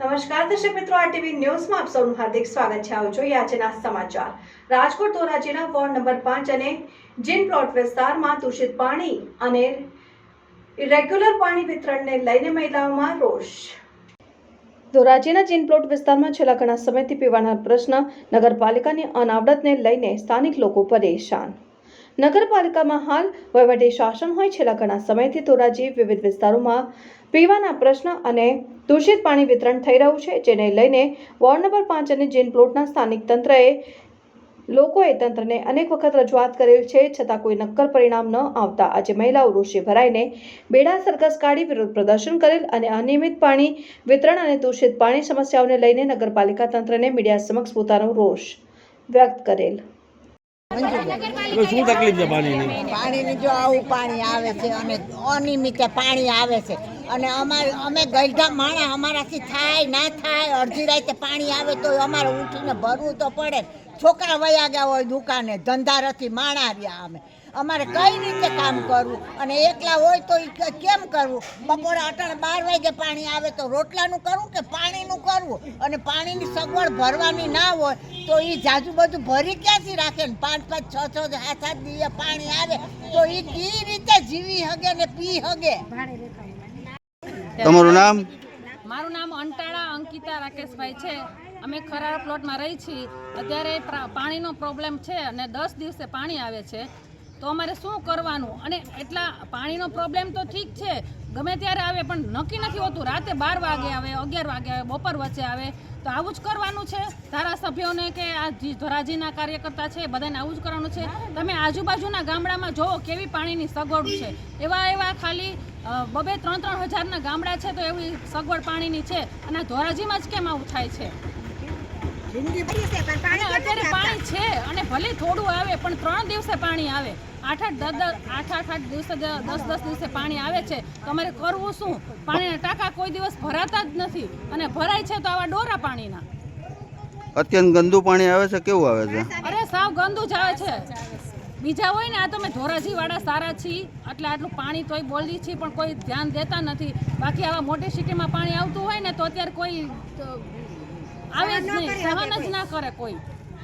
નમસ્કાર, દર્શક મિત્રો આરટીવી ન્યૂઝમાં આપ સૌનું હાર્દિક સ્વાગત છે. આવો જોઈએ આજના સમાચાર. રાજકોટ ધોરાજીના વોર્ડ નંબર પાંચ અને જીન પ્લોટ વિસ્તારમાં દૂષિત પાણી અને રેગ્યુલર પાણી વિતરણને લઈને મહિલાઓમાં રોષ. ધોરાજીના જીન પ્લોટ વિસ્તારમાં છેલ્લા ઘણા સમયથી પીવાના પ્રશ્ન નગરપાલિકાની અનાવડતને લઈને સ્થાનિક લોકો પરેશાન. નગરપાલિકામાં હાલ વહીવટી શાસન હોય છેલ્લા ઘણા સમયથી ધોરાજી વિવિધ વિસ્તારોમાં પીવાના પ્રશ્ન અને દૂષિત પાણી વિતરણ થઈ રહ્યું છે, જેને લઈને વોર્ડ નંબર પાંચ અને જીન પ્લોટના સ્થાનિક તંત્રએ લોકોએ તંત્રને અનેક વખત રજૂઆત કરેલ છે, છતાં કોઈ નક્કર પરિણામ ન આવતા. આજે મહિલાઓ રોષે ભરાઈને બેડા સરઘસ કાઢી વિરોધ પ્રદર્શન કરેલ અને અનિયમિત પાણી વિતરણ અને દૂષિત પાણી સમસ્યાઓને લઈને નગરપાલિકા તંત્રને મીડિયા સમક્ષ પોતાનો રોષ વ્યક્ત કરેલ. શું તકલીફ છે પાણીની? પાણીની જો આવું પાણી આવે છે અને અનિયમિત પાણી આવે છે. અને અમારે અમે ગઈઢા માણા અમારાથી થાય, ના થાય, અડધી રાતે પાણી આવે તો અમારે ઉઠીને ભરવું તો પડે. છોકરા વયા ગયા હોય દુકાને, ધંધારથી માણા રહ્યા અમે. અમારે કઈ રીતે કામ કરવું? અને એકલા હોય તો એ કેમ કરવું? બપોરે અટાણ બાર વાગે પાણી આવે તો રોટલાનું કરવું કે પાણીનું કરવું? અને પાણીની સગવડ ભરવાની ના હોય તો એ જાજુ બધું ભરી ક્યાંથી રાખે? ને પાંચ પાંચ છ છ સાત સાત દિવસ પાણી આવે તો એ કઈ રીતે જીવી હગે ને પી હગે. તમારું નામ? મારું નામ અંટાળા અંકિતા રાકેશભાઈ છે. અમે ખરાળા પ્લોટમાં રહી છીએ. અત્યારે પાણીનો પ્રોબ્લેમ છે અને દસ દિવસે પાણી આવે છે. તો અમારે શું કરવાનું? અને એટલા પાણીનો પ્રોબ્લેમ તો ઠીક છે, ગમે ત્યારે આવે, પણ નક્કી નથી હોતું. રાતે બાર વાગે આવે, અગિયાર વાગે આવે, બપોર વચ્ચે આવે. તો આવું જ કરવાનું છે. ધારાસભ્યોને કે આ ધોરાજીના કાર્યકર્તા છે, બધાને આવું જ કરવાનું છે. તમે આજુબાજુના ગામડામાં જોવો કેવી પાણીની સગવડ છે. એવા એવા ખાલી બબે ત્રણ ત્રણ હજારના ગામડા છે, તો એવી સગવડ પાણીની છે. અને ધોરાજીમાં જ કેમ આવું થાય છે? અત્યારે પાણી છે અને ભલે થોડું આવે પણ ત્રણ દિવસે પાણી આવે. આઠ આઠ દસ દસ આઠ આઠ આઠ દિવસે દસ દસ દિવસે પાણી આવે છે. તમારે કરવું શું? પાણીના ટાંકા કોઈ દિવસ ભરાતા જ નથી. અને ભરાય છે તો આવા ડોરા પાણીના. અત્યંત ગંદુ પાણી આવે છે કેવું આવે છે? અરે સાવ ગંદુ જ આવે છે. બીજા હોય ને આ તો અમે ધોરાજી વાળા સારા છીએ. એટલે આટલું પાણી તોય બોલી છીએ પણ કોઈ ધ્યાન દેતા નથી. બાકી આવા મોટી સિટીમાં પાણી આવતું હોય ને તો અત્યારે કોઈ આવે જ નહીં. સહન જ ના કરે કોઈ.